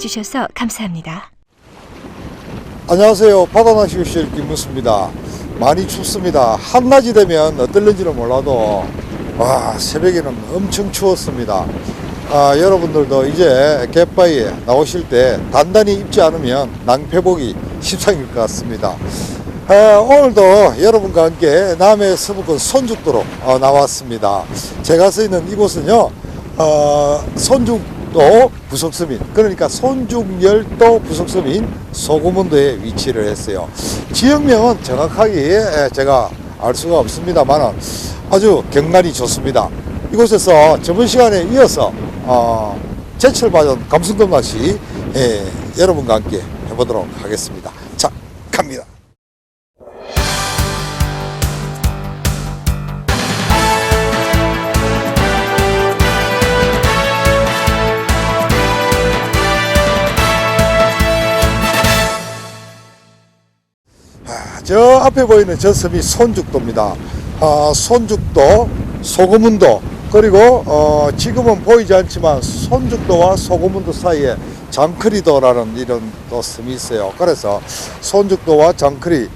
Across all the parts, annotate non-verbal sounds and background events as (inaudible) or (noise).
주셔서 감사합니다. 안녕하세요. 바다낚시실 김문수입니다. 많이 춥습니다. 한낮이 되면 어떨는지는 몰라도 와 새벽에는 엄청 추웠습니다. 아, 여러분들도 이제 갯바위에 나오실 때 단단히 입지 않으면 낭패보기 십상일 것 같습니다. 아, 오늘도 여러분과 함께 남해 서부권 손죽도로 어, 나왔습니다. 제가 서 있는 이곳은요, 어, 손죽 도 부속섬인, 그러니까 손죽열도 부속섬인 소구문도에 위치를 했어요. 지역명은 정확하게 제가 알 수가 없습니다만 아주 경관이 좋습니다. 이곳에서 저번 시간에 이어서 어, 제철 바전 감성돔 낚시 예, 여러분과 함께 해보도록 하겠습니다. 앞에 보이는 저 섬이 손죽도입니다. 아, 손죽도, 소금문도, 그리고 어, 지금은 보이지 않지만 손죽도와 소금문도 사이에 장크리도라는 이런 또 섬이 있어요. 그래서 손죽도와 장크리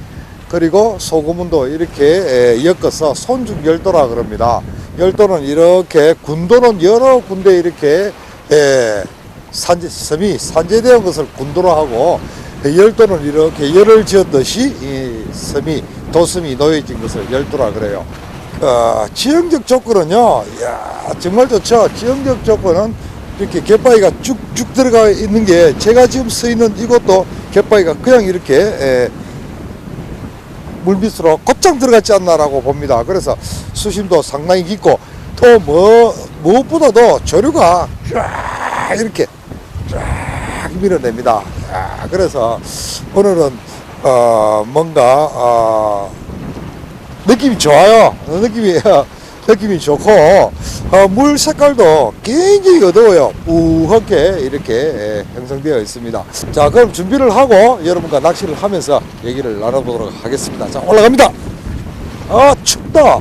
그리고 소금문도 이렇게 에, 엮어서 손죽열도라 그럽니다. 열도는 이렇게 군도는 여러 군데 이렇게 에, 산재, 섬이 산재되어 것을 군도로 하고 열도는 이렇게 열을 지었듯이 이 섬이 도섬이 놓여진 것을 열도라 그래요. 어, 지형적 조건은요, 이야, 정말 좋죠. 지형적 조건은 이렇게 갯바위가 쭉쭉 들어가 있는 게 제가 지금 서 있는 이곳도 갯바위가 그냥 이렇게 에, 물 밑으로 곧장 들어갔지 않나라고 봅니다. 그래서 수심도 상당히 깊고 또 뭐, 무엇보다도 조류가 쫙 이렇게 쫙 밀어냅니다. 야, 그래서 오늘은 어, 뭔가 어, 느낌이 좋아요. 느낌이 (laughs) 느낌이 좋고 어, 물 색깔도 굉장히 어두워요. 우하게 이렇게 예, 형성되어 있습니다. 자, 그럼 준비를 하고 여러분과 낚시를 하면서 얘기를 나눠보도록 하겠습니다. 자, 올라갑니다. 아, 춥다.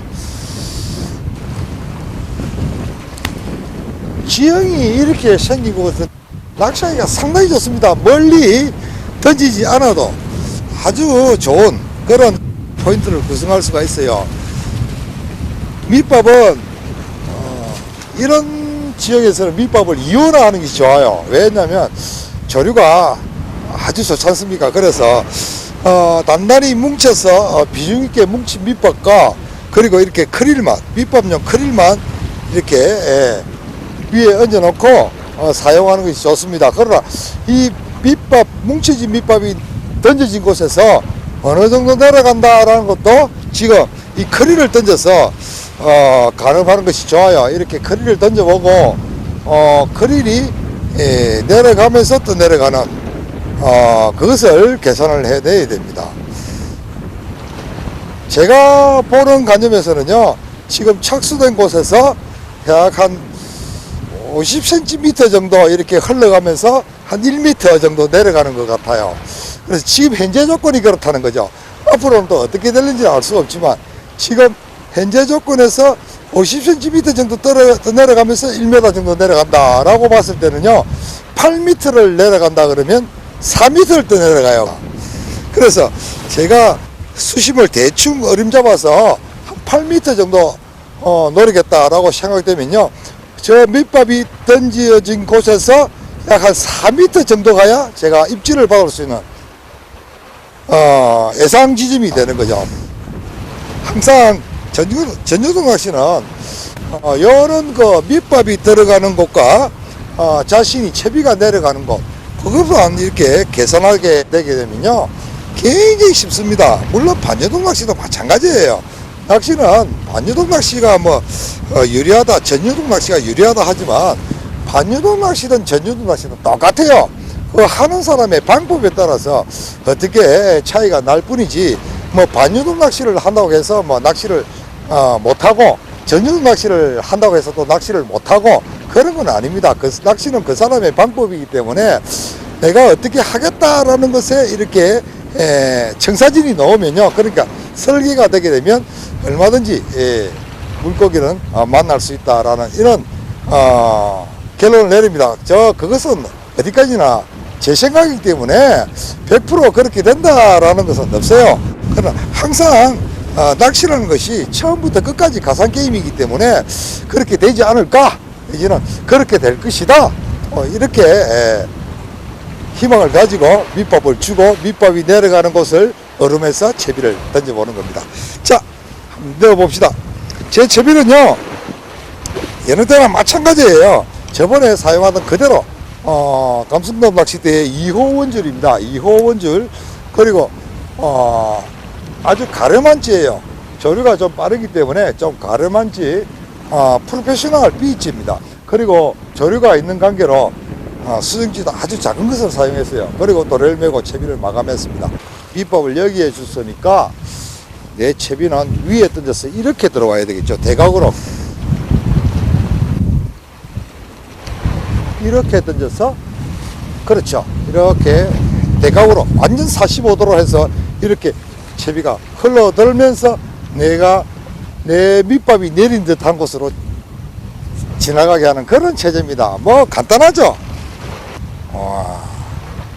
지형이 이렇게 곳은 낚시하기가 상당히 좋습니다. 멀리 던지지 않아도 아주 좋은 그런 포인트를 구성할 수가 있어요. 밑밥은 어, 이런 지역에서는 밑밥을 이온화하는 것이 좋아요. 왜냐하면 조류가 아주 좋지 않습니까? 그래서 어, 단단히 뭉쳐서 어, 비중 있게 뭉친 밑밥과 그리고 이렇게 크릴만 밑밥용 크릴만 이렇게 예, 위에 얹어놓고 어, 사용하는 것이 좋습니다. 그러나 이 밑밥 뭉쳐진 밑밥이 던져진 곳에서 어느 정도 내려간다라는 것도 지금 이 크릴을 던져서 어, 가늠하는 것이 좋아요. 이렇게 크릴을 던져보고 어, 크릴이 예, 내려가면서 또 내려가는 어, 그것을 계산을 해내야 됩니다. 제가 보는 관점에서는요, 지금 착수된 곳에서 약한 50cm 정도 이렇게 흘러가면서 한 1m 정도 내려가는 것 같아요. 그래서 지금 현재 조건이 그렇다는 거죠. 앞으로는 또 어떻게 될는지 알 수 없지만 지금 현재 조건에서 50cm 정도 떨어, 더 내려가면서 1m 정도 내려간다라고 봤을 때는요, 8m를 내려간다 그러면 4m를 더 내려가요. 그래서 제가 수심을 대충 어림잡아서 한 8m 정도 어, 노리겠다라고 생각되면요, 저 밑밥이 던져진 곳에서 약 한 4m 정도 가야 제가 입질을 받을 수 있는 어, 예상 지점이 되는 거죠. 항상 전유, 전유동 낚시는 어, 이런 그 밑밥이 들어가는 곳과 어, 자신이 채비가 내려가는 곳 그것만 이렇게 계산하게 되게 되면요 굉장히 쉽습니다. 물론 반여동 낚시도 마찬가지예요. 낚시는 반여동 낚시가 뭐 어, 유리하다, 전유동 낚시가 유리하다 하지만 반유동 낚시든 전유동 낚시든 똑같아요. 그 하는 사람의 방법에 따라서 어떻게 차이가 날 뿐이지 뭐 반유동 낚시를 한다고 해서 뭐 낚시를 어, 못하고 전유동 낚시를 한다고 해서 또 낚시를 못하고 그런 건 아닙니다. 그 낚시는 그 사람의 방법이기 때문에 내가 어떻게 하겠다라는 것에 이렇게 에, 청사진이 나오면요. 그러니까 설계가 되게 되면 얼마든지 예, 물고기는 어, 만날 수 있다라는 이런 어, 결론을 내립니다. 저 그것은 어디까지나 제 생각이기 때문에 100% 그렇게 된다라는 것은 없어요. 그러나 항상 어, 낚시라는 것이 처음부터 끝까지 가상 게임이기 때문에 그렇게 되지 않을까? 이제는 그렇게 될 것이다. 어, 이렇게 에, 희망을 가지고 밑밥을 주고 밑밥이 내려가는 곳을 얼음에서 채비를 던져보는 겁니다. 자, 넣어봅시다. 제 채비는요, 여느 때랑 마찬가지예요. 저번에 사용하던 그대로, 어, 감성돔 낚시대의 2호 원줄입니다. 2호 원줄. 그리고, 어, 아주 가름한 찌예요. 조류가 좀 빠르기 때문에 좀 가름한 찌, 어, 프로페셔널 B찌입니다. 그리고 조류가 있는 관계로 아, 수정지도 아주 작은 것을 사용했어요. 그리고 도래를 메고 채비를 마감했습니다. 비법을 여기에 줬으니까 내 채비는 위에 던져서 이렇게 들어와야 되겠죠. 대각으로. 이렇게 던져서 그렇죠. 이렇게 대각으로 완전 45도로 해서 이렇게 채비가 흘러들면서 내가 내 밑밥이 내린 듯한 곳으로 지나가게 하는 그런 체제입니다. 뭐 간단하죠? 와,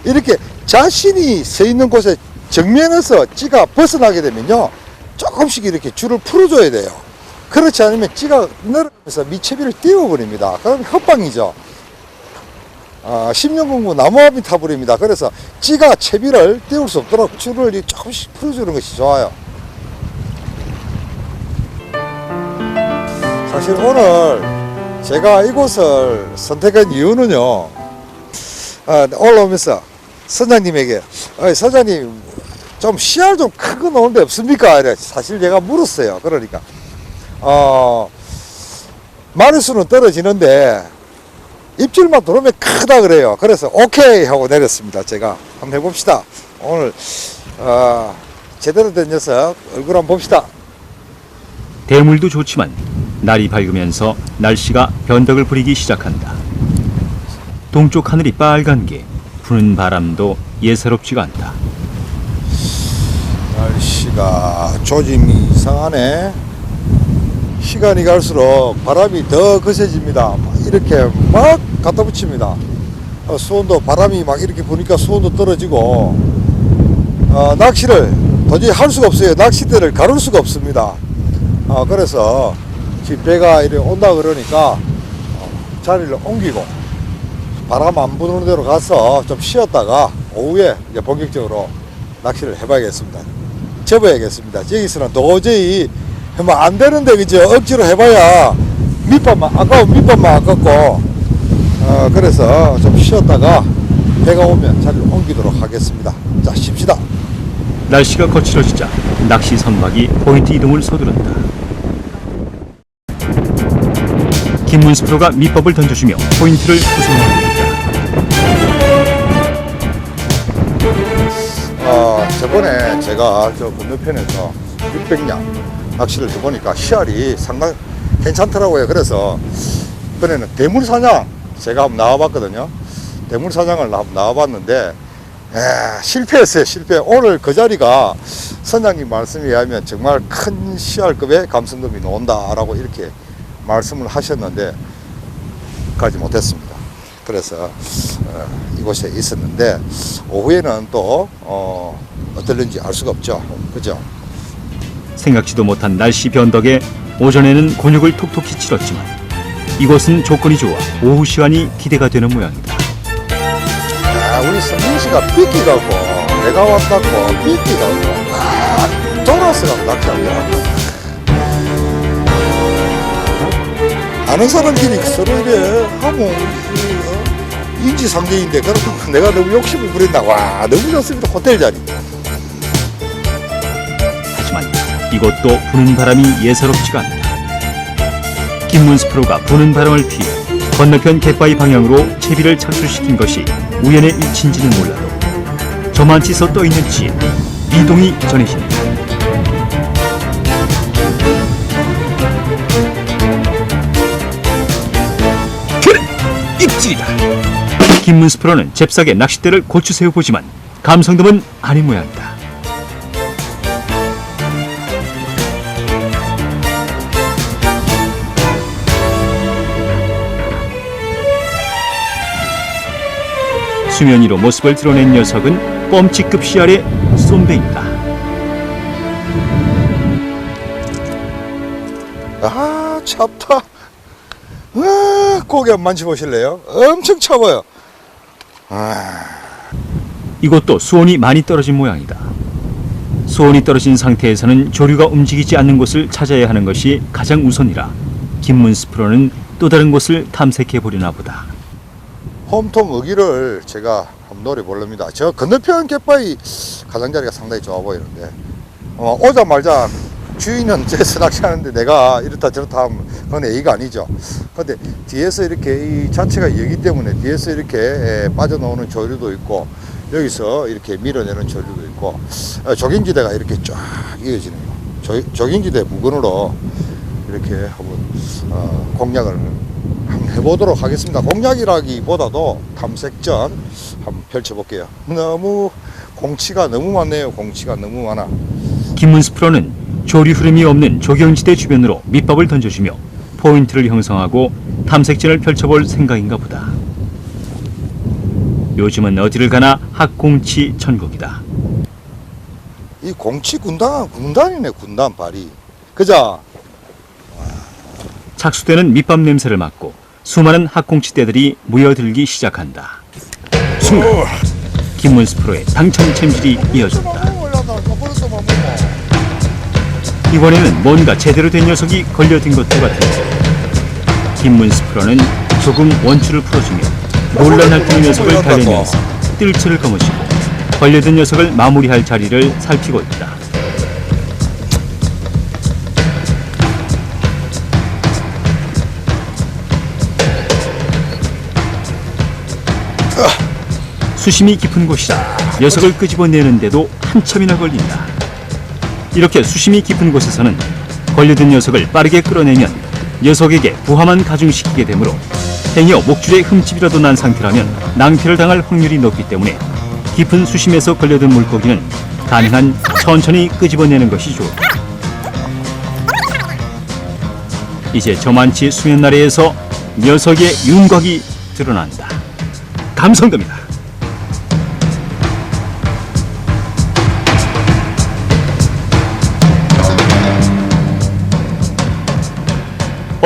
이렇게 자신이 서 있는 곳에 정면에서 찌가 벗어나게 되면요. 조금씩 이렇게 줄을 풀어줘야 돼요. 그렇지 않으면 찌가 내려가면서 밑채비를 띄워버립니다. 그럼 헛방이죠. 아, 10년 공부 나무아비 타버립니다. 그래서 찌가 채비를 띄울 수 없도록 줄을 이 조금씩 풀어주는 것이 좋아요. 사실 오늘 제가 이곳을 선택한 이유는요. 아, 올라오면서 선장님에게 어이, 선장님 좀 씨알 좀 큰거 나오는데 없습니까? 이래 사실 제가 물었어요. 그러니까 어 마리수는 떨어지는데 입질만 들어오면 크다 그래요. 그래서 오케이 하고 내렸습니다. 제가 한번 해봅시다. 오늘 어, 제대로 된 녀석 얼굴 한번 봅시다. 대물도 좋지만 날이 밝으면서 날씨가 변덕을 부리기 시작한다. 동쪽 하늘이 빨간 게 부는 바람도 예사롭지가 않다. 날씨가 조짐이 이상하네. 시간이 갈수록 바람이 더 거세집니다. 막 이렇게 막 갖다 붙입니다. 어, 수온도 바람이 막 이렇게 부니까 수온도 떨어지고 어, 낚시를 도저히 할 수가 없어요. 낚싯대를 가를 수가 없습니다. 어, 그래서 지금 배가 이렇게 온다 그러니까 어, 자리를 옮기고 바람 안 부는 데로 가서 좀 쉬었다가 오후에 이제 본격적으로 낚시를 해봐야겠습니다. 접어야겠습니다. 여기서는 도저히 뭐 안 되는데 그죠 억지로 해봐야 밑밥만 아까운 밑밥만 아깝고 어, 그래서 좀 쉬었다가 배가 오면 자리를 옮기도록 하겠습니다. 자 쉽시다. 날씨가 거칠어지자 낚시 선박이 포인트 이동을 서두른다. 김문수 프로가 밑밥을 던져주며 포인트를 구성하고 있다. 어, 저번에 제가 저 건너편에서 600냥 낚시를 해보니까 씨알이 상당히 괜찮더라고요. 그래서 이번에는 대물사냥 제가 한번 나와봤거든요. 대물사냥을 나- 나와봤는데 에, 실패했어요. 실패. 오늘 그 자리가 선장님 말씀에 의하면 정말 큰 씨알급의 감성돔이 나온다라고 이렇게 말씀을 하셨는데 가지 못했습니다. 그래서 어, 이곳에 있었는데 오후에는 또 어, 어떨는지 알 수가 없죠. 그죠? 생각지도 못한 날씨 변덕에 오전에는 곤욕을 톡톡히 치렀지만 이곳은 조건이 좋아 오후 시간이 기대가 되는 모양이다. 아, 우리 성민 씨가 삐끼 갖고 내가 왔다고 삐끼 아, 돌아서 낚시하고 아는 사람끼리 서로 이래 어, 인지상정인데 그렇고 (laughs) 내가 너무 욕심을 부린다 와 너무 좋습니다 호텔 자리 하지만 이것도 부는 바람이 예사롭지가 않다. 김문수 프로가 부는 바람을 피해 건너편 갯바위 방향으로 채비를 착출시킨 것이 우연의 일치인지는 몰라도 저만치서 떠있는 지에 미동이 전해진다. 입질이다! 김문수 프로는 잽싸게 낚싯대를 고추 세워보지만 감성돔은 아닌 모양이다. 수면 위로 모습을 드러낸 녀석은 뻔치급 씨알의 쏨배입니다. 아, 찹다. 와, 고기 한번 만져보실래요? 엄청 차봐요. 아, 이곳도 수온이 많이 떨어진 모양이다. 수온이 떨어진 상태에서는 조류가 움직이지 않는 곳을 찾아야 하는 것이 가장 우선이라 김문스 프로는 또 다른 곳을 탐색해 보려나 보다. 홈통 어기를 제가 노려보렵니다. 저 건너편 갯바위 가장자리가 상당히 좋아 보이는데, 어, 오자마자 주인은 제스 낚시하는데 내가 이렇다 저렇다 하면 그건 A가 아니죠. 근데 뒤에서 이렇게 이 자체가 여기 때문에 뒤에서 이렇게 에, 빠져나오는 조류도 있고, 여기서 이렇게 밀어내는 조류도 있고, 어, 조గిం지대가 이렇게 쫙 이어지는 거. 조, 조గిం지대 부근으로 이렇게 한번 어, 공략을 한번 해보도록 하겠습니다. 공략이라기보다도 탐색전 한번 펼쳐볼게요. 너무 공치가 너무 많네요. 공치가 너무 많아. 김문스 프로는 조류 흐름이 없는 조경지대 주변으로 밑밥을 던져주며 포인트를 형성하고 탐색전을 펼쳐볼 생각인가 보다. 요즘은 어디를 가나 학공치 천국이다. 이 공치 군단 군단이네 군단 발이. 그자 착수되는 밑밥 냄새를 맡고 수많은 학공치대들이 모여들기 시작한다. 순간 김문스 프로의 당첨 챔질이 이어졌다. 이번에는 뭔가 제대로 된 녀석이 걸려든 것도 같은데 김문 스 프로는 조금 원줄을 풀어주며 놀란 할튼 녀석을 달래면서 뜰채를 거머쥐고 걸려든 녀석을 마무리할 자리를 살피고 있다. 수심이 깊은 곳이라 녀석을 끄집어내는데도 한참이나 걸린다. 이렇게 수심이 깊은 곳에서는 걸려든 녀석을 빠르게 끌어내면 녀석에게 부하만 가중시키게 되므로 행여 목줄에 흠집이라도 난 상태라면 낭패를 당할 확률이 높기 때문에 깊은 수심에서 걸려든 물고기는 가능한 천천히 끄집어내는 것이 좋다. 이제 저만치 수면 나래에서 녀석의 윤곽이 드러난다. 감성됩니다.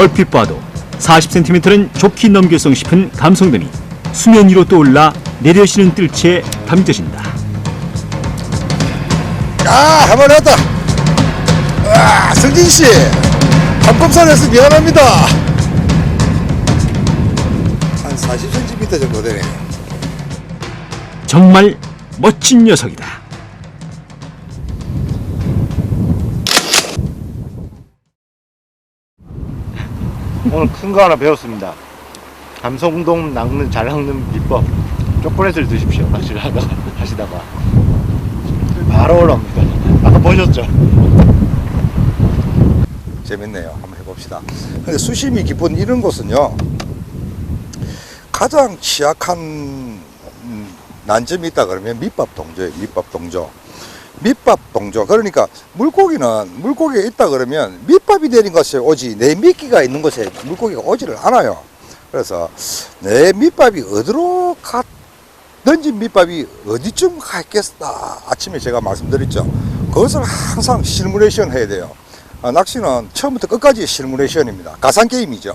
얼핏 봐도 40cm는 좋게 넘겨성 싶은 감성돔이 수면 위로 떠올라 내려시는 뜰채에 담겨진다. 아, 한번 했다. 아, 승진 씨. 한검산에서 미안합니다. 한 40cm 정도 되네. 정말 멋진 녀석이다. 오늘 큰 거 하나 배웠습니다. 감성동 낚는 잘 낚는 비법. 초콜릿을 드십시오. 낚시를 하다가 하시다가 바로 올라옵니다. 아까 보셨죠? 재밌네요. 한번 해봅시다. 근데 수심이 깊은 이런 곳은요, 가장 취약한 음, 난점이 있다 그러면 밑밥 동조예요. 밑밥 동조. 밑밥 동조. 그러니까 물고기는 물고기가 있다 그러면 밑밥이 내린 곳에 오지 내 미끼가 있는 곳에 물고기가 오지를 않아요. 그래서 내 밑밥이 어디로 가 던진 밑밥이 어디쯤 갔겠다. 아침에 제가 말씀드렸죠. 그것을 항상 실무레이션 해야 돼요. 아, 낚시는 처음부터 끝까지 실무레이션입니다. 가상 게임이죠.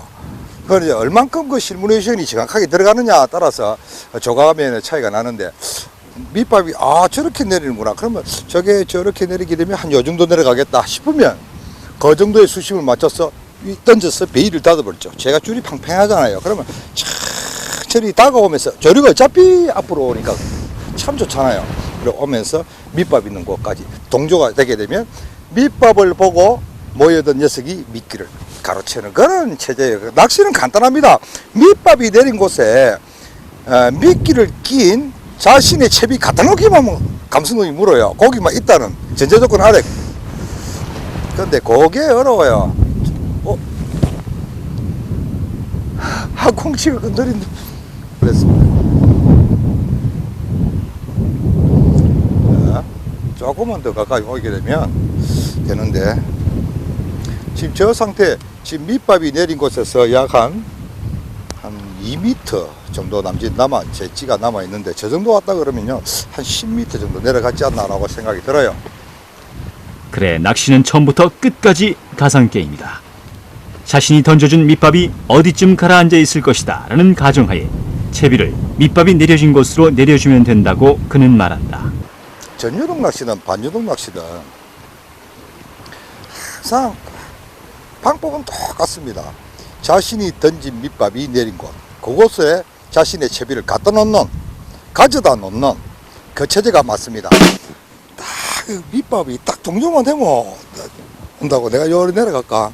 그래서 얼만큼 그 실무레이션이 정확하게 들어가느냐 따라서 조감의 차이가 나는데 밑밥이 아 저렇게 내리는구나. 그러면 저게 저렇게 내리게 되면 한 요 정도 내려가겠다 싶으면 그 정도의 수심을 맞춰서 이- 던져서 베일을 닫아버렸죠. 제가 줄이 팽팽하잖아요. 그러면 천천히 다가오면서 조류가 어차피 앞으로 오니까 참 좋잖아요. 그리고 오면서 밑밥 있는 곳까지 동조가 되게 되면 밑밥을 보고 모여든 녀석이 미끼를 가로채는 그런 체제예요. 낚시는 간단합니다. 밑밥이 내린 곳에 어, 미끼를 낀 자신의 채비 갖다 놓기만 하면 감성돔이 물어요. 고기만 있다는 전제 조건 아래. 근데 그게 어려워요. 어? 항공치가 건드린다. 그랬습니다. 자, 조금만 더 가까이 오게 되면 되는데 지금 저 상태 지금 밑밥이 내린 곳에서 약 한 한 2m 정도 남짓 남아 제 찌가 남아 있는데 저 정도 왔다 그러면요 한 10m 정도 내려갔지 않나라고 생각이 들어요. 그래 낚시는 처음부터 끝까지 가상 게임이다. 자신이 던져준 밑밥이 어디쯤 가라앉아 있을 것이다 라는 가정하에 채비를 밑밥이 내려진 곳으로 내려주면 된다고 그는 말한다. 전유동 낚시든 반유동 낚시든 항상 방법은 똑같습니다. 자신이 던진 밑밥이 내린 곳, 그곳에 자신의 채비를 갖다 놓는, 가져다 놓는 그 체제가 맞습니다. 딱그 밑밥이 딱 동조만 되면 온다고 내가 여기 내려갈까?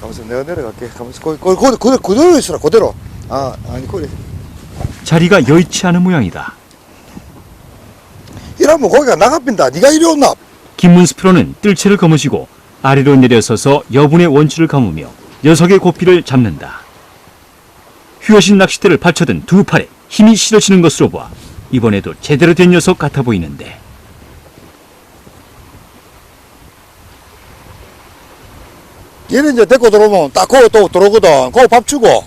가면서 내가 내려갈게. 가면서 거기 거기 거기 그대로, 그대로 있으라 그대로. 아 아니 그래. 자리가 여의치 않은 모양이다. 이러면 거기가 나가빈다. 네가 이리 온나? 김문수 프로는 뜰채를 거머쥐고 아래로 내려서서 여분의 원줄을 감으며 녀석의 고삐를 잡는다. 휘어진 낚싯대를 받쳐든 두 팔에 힘이 실어지는 것으로 보아 이번에도 제대로 된 녀석 같아 보이는데 얘는 이제 데리고 들어오면 딱 거기 또 들어오거든. 거기 밥 주고.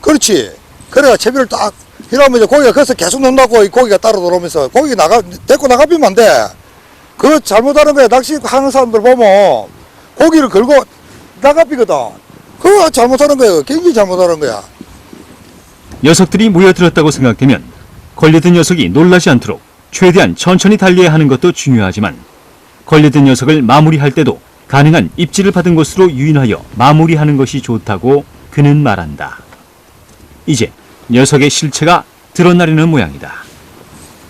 그렇지. 그래야 채비를 딱, 이러면 이제 고기가 거기서 계속 논다고 이 고기가 따라 들어오면서 고기 나가, 데리고 나가비면 안 돼. 그거 잘못하는 거야. 낚시 하는 사람들 보면 고기를 걸고 나가비거든. 그거 잘못하는 거야. 굉장히 잘못하는 거야. 녀석들이 모여들었다고 생각되면 걸려든 녀석이 놀라지 않도록 최대한 천천히 달려야 하는 것도 중요하지만 걸려든 녀석을 마무리할 때도 가능한 입질을 받은 곳으로 유인하여 마무리하는 것이 좋다고 그는 말한다. 이제 녀석의 실체가 드러나려는 모양이다.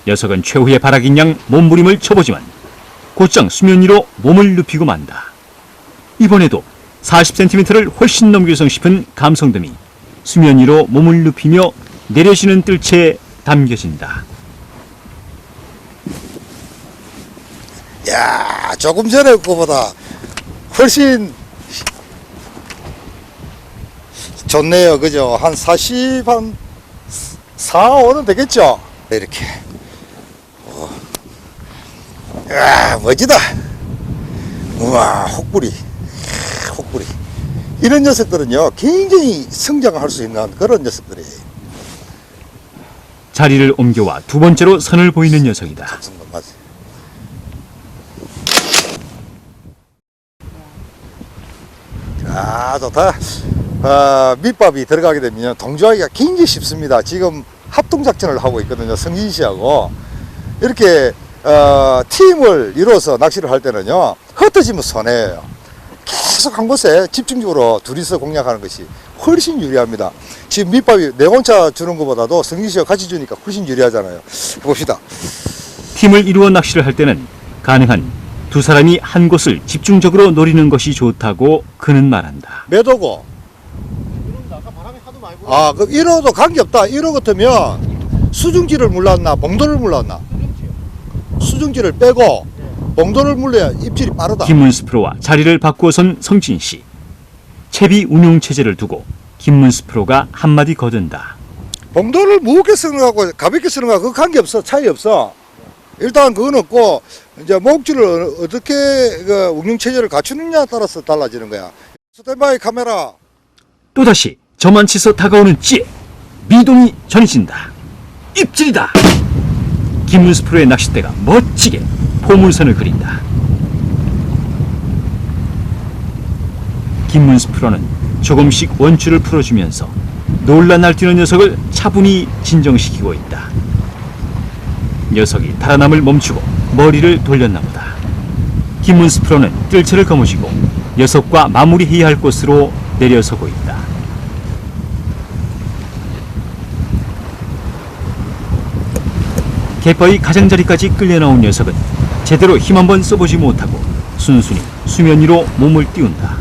녀석은 최후의 바라긴 양 몸부림을 쳐보지만 곧장 수면 위로 몸을 눕히고 만다. 이번에도 40cm를 훨씬 넘기성 싶은 감성돔이 수면 위로 몸을 눕히며 내려지는 뜰채에 담겨진다. 야 조금 전에 거보다 훨씬 좋네요. 그죠? 한 40, 한 4, 5는 되겠죠? 이렇게. 어. 야 멋지다. 우와, 혹부리. 아, 혹부리. 이런 녀석들은요, 굉장히 성장할 수 있는 그런 녀석들이. 자리를 옮겨와 두 번째로 선을 보이는 녀석이다. 맞아. 아 좋다. 어, 밑밥이 들어가게 되면 동조하기가 굉장히 쉽습니다. 지금 합동 작전을 하고 있거든요. 성진 씨하고 이렇게 어, 팀을 이루어서 낚시를 할 때는요 흩어지면 손해예요. 계속 한 곳에 집중적으로 둘이서 공략하는 것이 훨씬 유리합니다. 지금 밑밥이 네 혼자 주는 것보다도 성진 씨가 같이 주니까 훨씬 유리하잖아요. 봅시다. 팀을 이루어 낚시를 할 때는 가능한 두 사람이 한 곳을 집중적으로 노리는 것이 좋다고 그는 말한다. 매도고. 아, 그럼 1호도 관계없다. 1호 같으면 수중지를 물렀나, 봉도를 물렀나? 수중지를 빼고 봉도를 물려야 입질이 빠르다. 김문수 프로와 자리를 바꾸어 선 성진 씨. 채비 운용 체제를 두고 김문수 프로가 한마디 거둔다. 봉도를 무겁게 쓰는 거하고 가볍게 쓰는 거하고 그 관계 없어. 차이 없어. 일단 그건 없고 이제 목줄을 어떻게 그 운용 체제를 갖추느냐에 따라서 달라지는 거야. 스탠바이 카메라. 또다시 저만치서 다가오는 찌 미동이 전해진다. 입질이다. 김문수 프로의 낚싯대가 멋지게 포물선을 그린다. 김문수 프로는 조금씩 원줄을 풀어주면서 놀라 날뛰는 녀석을 차분히 진정시키고 있다. 녀석이 달아남을 멈추고 머리를 돌렸나 보다. 김문수 프로는 뜰채를 거머쥐고 녀석과 마무리해야 할 곳으로 내려서고 있다. 갯바위 가장자리까지 끌려 나온 녀석은 제대로 힘 한번 써보지 못하고 순순히 수면 위로 몸을 띄운다.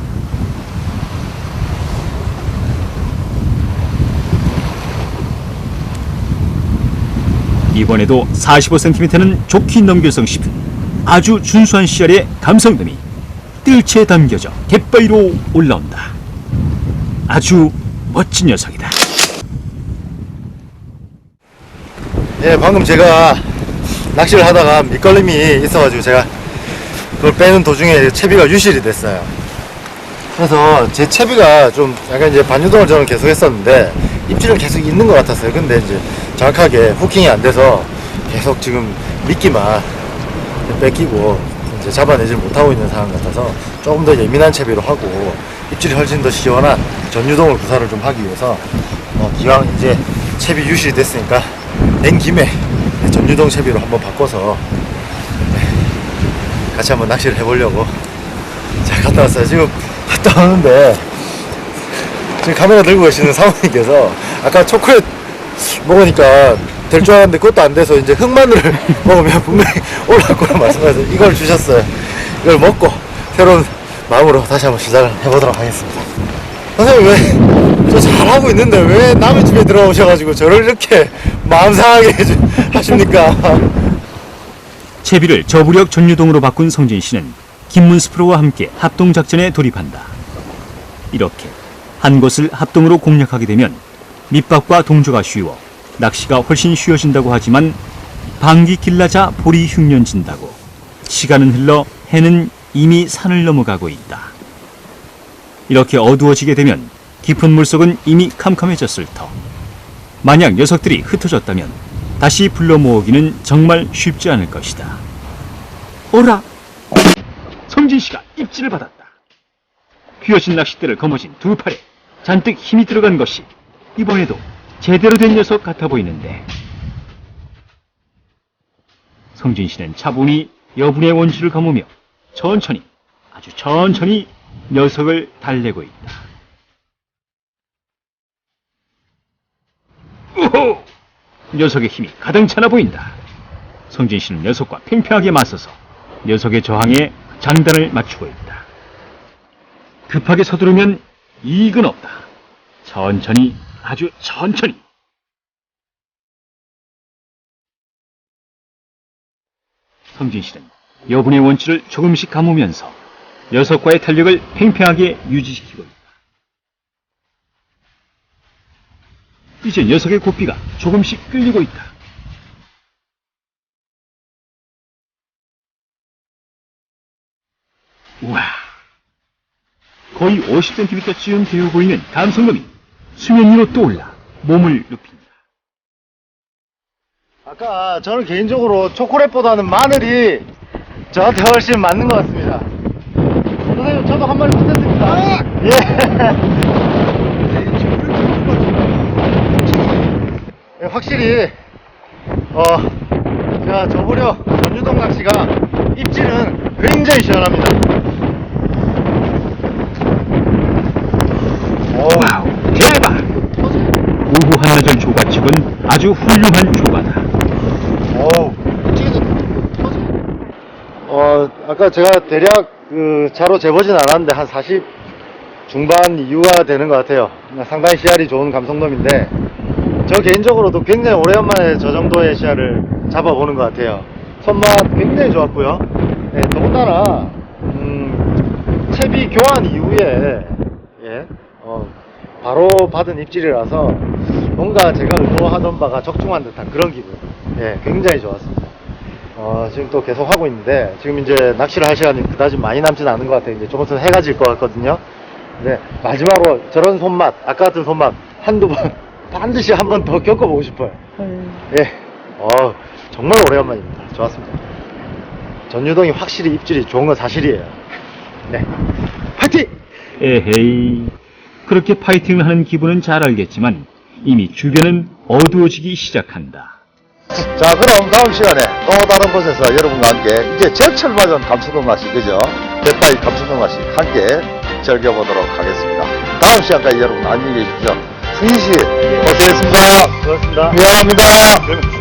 이번에도 45cm는 좋게 넘겨성 싶은 아주 준수한 시알의 감성돔이 뜰채에 담겨져 갯바위로 올라온다. 아주 멋진 녀석이다. 예, 방금 제가 낚시를 하다가 밑걸림이 있어가지고 제가 그걸 빼는 도중에 채비가 유실이 됐어요. 그래서 제 채비가 좀 약간 이제 반유동을 저는 계속 했었는데 입질은 계속 있는 것 같았어요. 근데 이제 정확하게 후킹이 안 돼서 계속 지금 미끼만 뺏기고 이제 잡아내질 못하고 있는 상황 같아서 조금 더 예민한 채비로 하고 입질이 훨씬 더 시원한 전유동을 구사를 좀 하기 위해서 어, 기왕 이제 채비 유실이 됐으니까 된 김에 전유동 채비로 한번 바꿔서 네, 같이 한번 낚시를 해보려고 잘 갔다 왔어요. 지금 갔다 오는데 지금 카메라 들고 계시는 사모님께서 아까 초콜릿 먹으니까 될 줄 알았는데 그것도 안 돼서 이제 흑마늘을 (laughs) 먹으면 분명히 올라올 거라 말씀하셔서 이걸 주셨어요. 이걸 먹고 새로운 마음으로 다시 한번 시작을 해보도록 하겠습니다. 선생님 왜 저 잘하고 있는데 왜 남의 집에 들어오셔가지고 저를 이렇게 마음 상하게 (laughs) 하십니까? 채비를 저부력 전유동으로 바꾼 성진 씨는 김문수 프로와 함께 합동 작전에 돌입한다. 이렇게 한 곳을 합동으로 공략하게 되면 밑밥과 동조가 쉬워 낚시가 훨씬 쉬워진다고 하지만 방귀 길라자 볼이 흉년진다고 시간은 흘러 해는 이미 산을 넘어가고 있다. 이렇게 어두워지게 되면 깊은 물속은 이미 캄캄해졌을 터. 만약 녀석들이 흩어졌다면 다시 불러 모으기는 정말 쉽지 않을 것이다. 오라! 성진 씨가 입질을 받았다. 휘어진 낚싯대를 거머쥔 두 팔에 잔뜩 힘이 들어간 것이 이번에도 제대로 된 녀석 같아 보이는데 성진 씨는 차분히 여분의 원줄을 감으며 천천히 아주 천천히 녀석을 달래고 있다. 우호! 녀석의 힘이 가장 차나 보인다. 성진 씨는 녀석과 팽팽하게 맞서서 녀석의 저항에 장단을 맞추고 있다. 급하게 서두르면 이익은 없다. 천천히, 아주 천천히. 성진 씨는 여분의 원치를 조금씩 감으면서 녀석과의 탄력을 팽팽하게 유지시키고 있다. 이제 녀석의 고삐가 조금씩 끌리고 있다. 우와. 거의 50cm쯤 되어 보이는 감성돔이 수면 위로 떠올라 몸을 눕힌다. 아까 저는 개인적으로 초콜릿보다는 마늘이 저한테 훨씬 맞는 것 같습니다. 선생님, 저도 한 마리 붙였습니다. 예. 확실히, 어, 제가 저부려 전유동 낚시가 입질은 굉장히 시원합니다. 와우, 대박! 오후 한나절 조가측은 아주 훌륭한 조가다. 어, 아까 제가 대략 그 차로 재보진 않았는데 한 40 중반 이후가 되는 것 같아요. 상당히 씨알이 좋은 감성돔인데 저 개인적으로도 굉장히 오래간만에 저 정도의 씨알을 잡아보는 것 같아요. 손맛 굉장히 좋았고요. 네, 더군다나 음, 채비 교환 이후에 예, 어, 바로 받은 입질이라서 뭔가 제가 의도하던 바가 적중한 듯한 그런 기분. 예, 굉장히 좋았습니다. 어, 지금 또 계속 하고 있는데, 지금 이제 낚시를 할 시간이 그다지 많이 남진 않은 것 같아요. 이제 조금 있으면 해가 질 것 같거든요. 근데 마지막으로 저런 손맛, 아까 같은 손맛 한두 번 반드시 한 번 더 겪어보고 싶어요. 예, 어, 정말 오래간만입니다. 좋았습니다. 전유동이 확실히 입질이 좋은 건 사실이에요. 네, 파이팅! 에헤이. 그렇게 파이팅을 하는 기분은 잘 알겠지만 이미 주변은 어두워지기 시작한다. 자, 그럼 다음 시간에 또 다른 곳에서 여러분과 함께 이제 제철 맞은 감수동 낚시, 그죠? 대파이 감수동 낚시 함께 즐겨보도록 하겠습니다. 다음 시간까지 여러분 안녕히 계십시오. 승희 씨, 고생했습니다. 고맙습니다. 미안합니다.